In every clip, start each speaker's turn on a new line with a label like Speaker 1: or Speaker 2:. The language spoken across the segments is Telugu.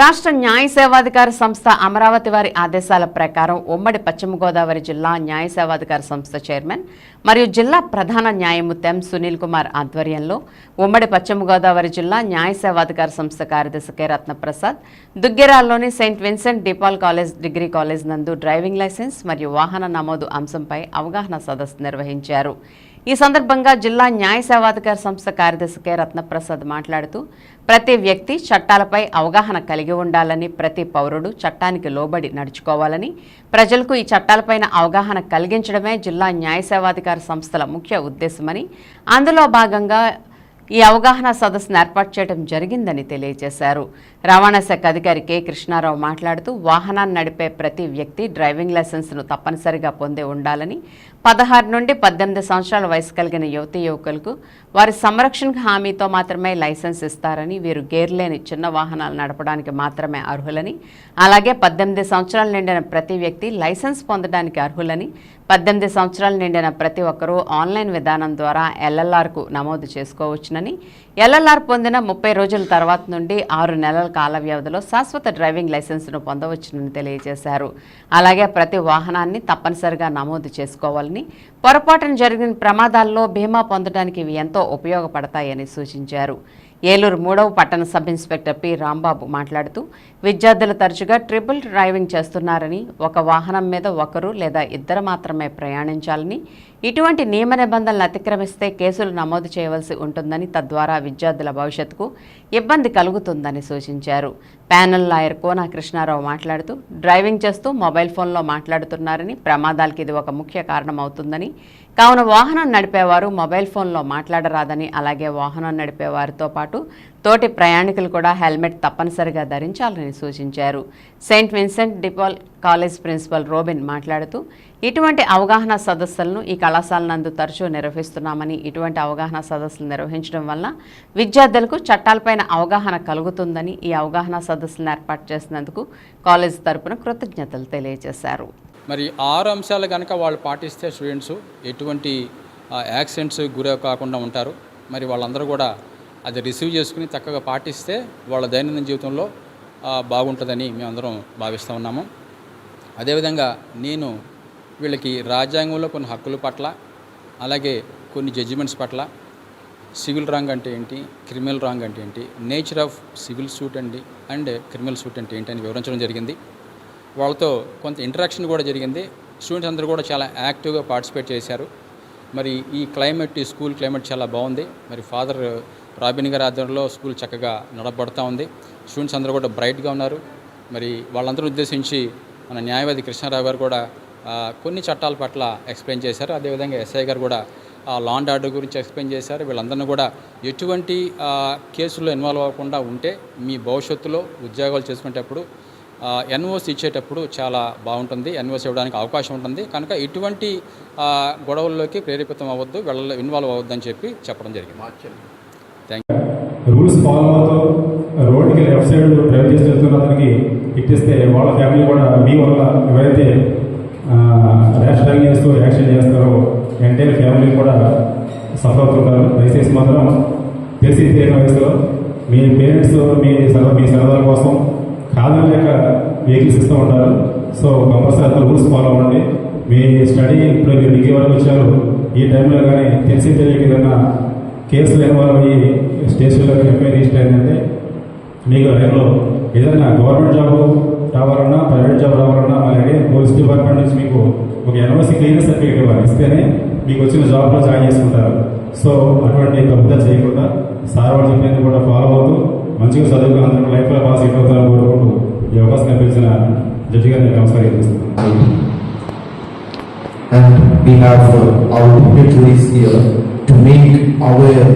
Speaker 1: రాష్ట్ర న్యాయ సేవాధికార సంస్థ అమరావతి వారి ఆదేశాల ప్రకారం ఉమ్మడి పశ్చిమ గోదావరి జిల్లా న్యాయ సేవాధికార సంస్థ చైర్మన్ మరియు జిల్లా ప్రధాన న్యాయమూర్తి ఎం సునీల్ కుమార్ ఆధ్వర్యంలో ఉమ్మడి పశ్చిమ గోదావరి జిల్లా న్యాయ సేవాధికార సంస్థ కార్యదర్శి K Ratnaprasad దుగ్గెరాల్లోని Saint Vincent DePaul college degree college నందు డ్రైవింగ్ లైసెన్స్ మరియు వాహన నమోదు అంశంపై అవగాహన సదస్సు నిర్వహించారు. ఈ సందర్భంగా జిల్లా న్యాయ సేవాధికార సంస్థ కార్యదర్శి కె. రత్నప్రసాద్ మాట్లాడుతూ ప్రతి వ్యక్తి చట్టాలపై అవగాహన కలిగి ఉండాలని ప్రతి పౌరుడు చట్టానికి లోబడి నడుచుకోవాలని ప్రజలకు ఈ చట్టాలపైన అవగాహన కలిగించడమే జిల్లా న్యాయ సేవాధికార సంస్థల ముఖ్య ఉద్దేశమని అందులో భాగంగా ఈ అవగాహన సదస్సును ఏర్పాటు చేయడం జరిగిందని తెలియజేశారు. రవాణా శాఖ అధికారి కె. కృష్ణారావు మాట్లాడుతూ వాహనాన్ని నడిపే ప్రతి వ్యక్తి డ్రైవింగ్ లైసెన్స్ను తప్పనిసరిగా పొందే ఉండాలని పదహారు నుండి పద్దెనిమిది సంవత్సరాల వయసు కలిగిన యువతీ యువకులకు వారి సంరక్షణ హామీతో మాత్రమే లైసెన్స్ ఇస్తారని వీరు గేర్ లేని చిన్న వాహనాలు నడపడానికి మాత్రమే అర్హులని అలాగే పద్దెనిమిది సంవత్సరాలు నిండిన ప్రతి వ్యక్తి లైసెన్స్ పొందడానికి అర్హులని పద్దెనిమిది సంవత్సరాలు నిండిన ప్రతి ఒక్కరూ ఆన్లైన్ విధానం ద్వారా ఎల్ఎల్ఆర్కు నమోదు చేసుకోవచ్చునని ఎల్ఎల్ఆర్ పొందిన ముప్పై రోజుల తర్వాత నుండి ఆరు నెలల కాల వ్యవధిలో శాశ్వత డ్రైవింగ్ లైసెన్స్ను పొందవచ్చునని తెలియజేశారు. అలాగే ప్రతి వాహనాన్ని తప్పనిసరిగా నమోదు చేసుకోవాలని పొరపాటున జరిగిన ప్రమాదాల్లో బీమా పొందడానికి ఇవి ఎంతో ఉపయోగపడతాయని సూచించారు. ఏలూరు మూడవ పట్టణ సబ్ ఇన్స్పెక్టర్ పి. రాంబాబు మాట్లాడుతూ విద్యార్థులు తరచుగా ట్రిపుల్ డ్రైవింగ్ చేస్తున్నారని ఒక వాహనం మీద ఒకరు లేదా ఇద్దరు మాత్రమే ప్రయాణించాలని ఇటువంటి నియమ నిబంధనలు అతిక్రమిస్తే కేసులు నమోదు చేయవలసి ఉంటుందని తద్వారా విద్యార్థుల భవిష్యత్తుకు ఇబ్బంది కలుగుతుందని సూచించారు. ప్యానెల్ లాయర్ కోనా కృష్ణారావు మాట్లాడుతూ డ్రైవింగ్ చేస్తూ మొబైల్ ఫోన్లో మాట్లాడుతున్నారని ప్రమాదాలకి ఇది ఒక ముఖ్య కారణం అవుతుందని కావున వాహనం నడిపేవారు మొబైల్ ఫోన్లో మాట్లాడరాదని అలాగే వాహనం నడిపేవారితో పాటు తోటి ప్రయాణికులు కూడా హెల్మెట్ తప్పనిసరిగా ధరించాలని సూచించారు. Saint Vincent DePaul college principal Robin మాట్లాడుతూ ఇటువంటి అవగాహన సదస్సులను ఈ కళాశాల నందు తరచూ నిర్వహిస్తున్నామని ఇటువంటి అవగాహన సదస్సులు నిర్వహించడం వల్ల విద్యార్థులకు చట్టాలపైన అవగాహన కలుగుతుందని ఈ అవగాహన సదస్సులను ఏర్పాటు చేసినందుకు కాలేజ్ తరపున కృతజ్ఞతలు తెలియజేశారు.
Speaker 2: మరి ఆరు అంశాలు కనుక వాళ్ళు పాటిస్తే స్టూడెంట్స్ ఎటువంటి యాక్సిడెంట్స్ గురి కాకుండా ఉంటారు. మరి వాళ్ళందరూ కూడా అది రిసీవ్ చేసుకుని చక్కగా పాటిస్తే వాళ్ళ దైనందిన జీవితంలో బాగుంటుందని మేమందరం భావిస్తూ ఉన్నాము. అదేవిధంగా నేను వీళ్ళకి రాజ్యాంగంలో కొన్ని హక్కుల పట్ల అలాగే కొన్ని జడ్జిమెంట్స్ పట్ల సివిల్ రాంగ్ అంటే ఏంటి క్రిమినల్ రాంగ్ అంటే ఏంటి నేచర్ ఆఫ్ సివిల్ సూట్ అండి అండ్ క్రిమినల్ సూట్ అంటే ఏంటి అని వివరించడం జరిగింది. వాళ్ళతో కొంత ఇంటరాక్షన్ కూడా జరిగింది. స్టూడెంట్స్ అందరూ కూడా చాలా యాక్టివ్గా పార్టిసిపేట్ చేశారు. మరి ఈ క్లైమేట్ ఈ స్కూల్ క్లైమేట్ చాలా బాగుంది. మరి ఫాదర్ రాబిన్ గారి ఆధ్వర్యంలో స్కూల్ చక్కగా నడపబడుతూ ఉంది. స్టూడెంట్స్ అందరూ కూడా బ్రైట్గా ఉన్నారు. మరి వాళ్ళందరూ ఉద్దేశించి మన న్యాయవాది కృష్ణారావు గారు కూడా కొన్ని చట్టాల పట్ల ఎక్స్ప్లెయిన్ చేశారు. అదేవిధంగా ఎస్ఐ గారు కూడా ఆ లాండ్ ఆర్డర్ గురించి ఎక్స్ప్లెయిన్ చేశారు. వీళ్ళందరినీ కూడా ఎటువంటి కేసుల్లో ఇన్వాల్వ్ అవ్వకుండా ఉంటే మీ భవిష్యత్తులో ఉద్యోగాలు చేసుకునేటప్పుడు ఎన్ఓసి ఇచ్చేటప్పుడు చాలా బాగుంటుంది. ఎన్ఓసి ఇవ్వడానికి అవకాశం ఉంటుంది. కనుక ఇటువంటి గొడవల్లోకి ప్రేరేపితం అవ్వద్దు వీళ్ళలో ఇన్వాల్వ్ అవ్వద్దని అని చెప్పి చెప్పడం జరిగింది.
Speaker 3: రూల్స్ ఫాలో అవుతూ రోడ్డుకి లెఫ్ట్ సైడ్ డ్రైవ్ చేసి వెళ్తున్న అతనికి ఇట్టిస్తే వాళ్ళ ఫ్యామిలీ కూడా మీ వల్ల ఎవరైతే ర్యాష్ డ్రైవింగ్ చేస్తూ యాక్షన్ చేస్తారో ఎంటైర్ ఫ్యామిలీ కూడా సఫర్ అవుతుంటారు. దయచేసి మాత్రం తెలిసి తెలియని వయసులో మీ పేరెంట్స్ మీ సరదా మీ సరదాల కోసం కాదని లేక వెహికల్స్ ఇస్తూ ఉంటారు. సో కంపల్సరీ రూల్స్ ఫాలో అవ్వండి. మీ స్టడీ ఇప్పుడు మీరు డిగ్రీ వరకు వచ్చారు. ఈ టైంలో కానీ తెలిసి తెలియక ఏదైనా కేసులు ఇన్వాల్వ్ అయ్యి స్టేషన్లో ఎఫ్ఐఆర్ రిజిస్టర్ అయిందంటే మీకు లైఫ్లో ఏదైనా గవర్నమెంట్ జాబ్ రావాలన్నా ప్రైవేట్ జాబ్ రావాలన్నా అలాగే పోలీస్ డిపార్ట్మెంట్ నుంచి మీకు ఒక ఎన్ఓసి క్లియర్ సర్టిఫికేట్ ఇవ్వాలి. ఇస్తేనే మీకు వచ్చిన జాబ్లో జాయిన్ చేసుకుంటారు. సో అటువంటి తప్పుదలు చేయకుండా సార్ వాళ్ళు చెప్పినది కూడా ఫాలో అవుతూ మంచిగా చదువుకుని అందరూ లైఫ్లో పాస్ అయిపోతారని కోరుకుంటూ ఈ అవకాశం కల్పించిన జడ్జి గారిని నమస్కారం చేస్తున్నాను
Speaker 4: and we have uh, our here to make aware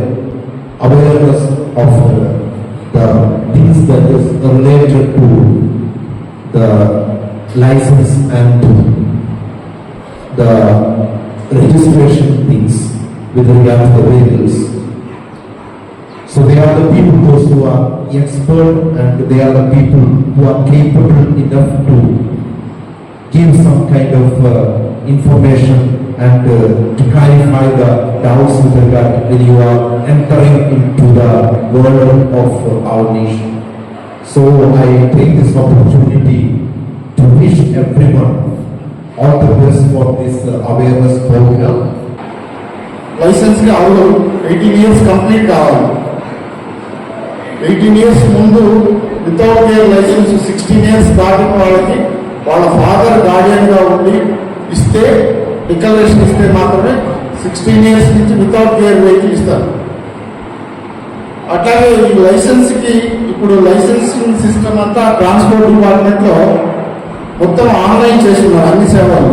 Speaker 4: awareness of uh, the things that is related to the license and the registration things with regard to the vehicles. So they are the people those who are expert and they are the people who are capable enough to give some kind of uh, information and uh, to clarify the doubts with regard when you are entering into the world of uh, our nation. So I take this opportunity to wish everyone all the best for this uh, awareness program.
Speaker 5: లైసెన్స్కి అవ్వదు ఎయిటీన్ ఇయర్స్ కంప్లీట్ కావాలి ఎయిటీన్ ఇయర్స్ ముందు without care licence sixteen years దాటిన వాళ్ళకి వాళ్ళ ఫాదర్ గార్డియన్గా ఉండి ఇస్తే డిక్లరేషన్ ఇస్తే మాత్రమే sixteen years నుంచి వితౌట్ కేర్ వెహికల్ ఇస్తారు. అట్లాగే ఈ లైసెన్స్కి ఇప్పుడు లైసెన్సింగ్ సిస్టమ్ అంతా ట్రాన్స్పోర్ట్ డిపార్ట్మెంట్లో మొత్తం ఆన్లైన్ చేస్తున్నారు అన్ని సేవలు.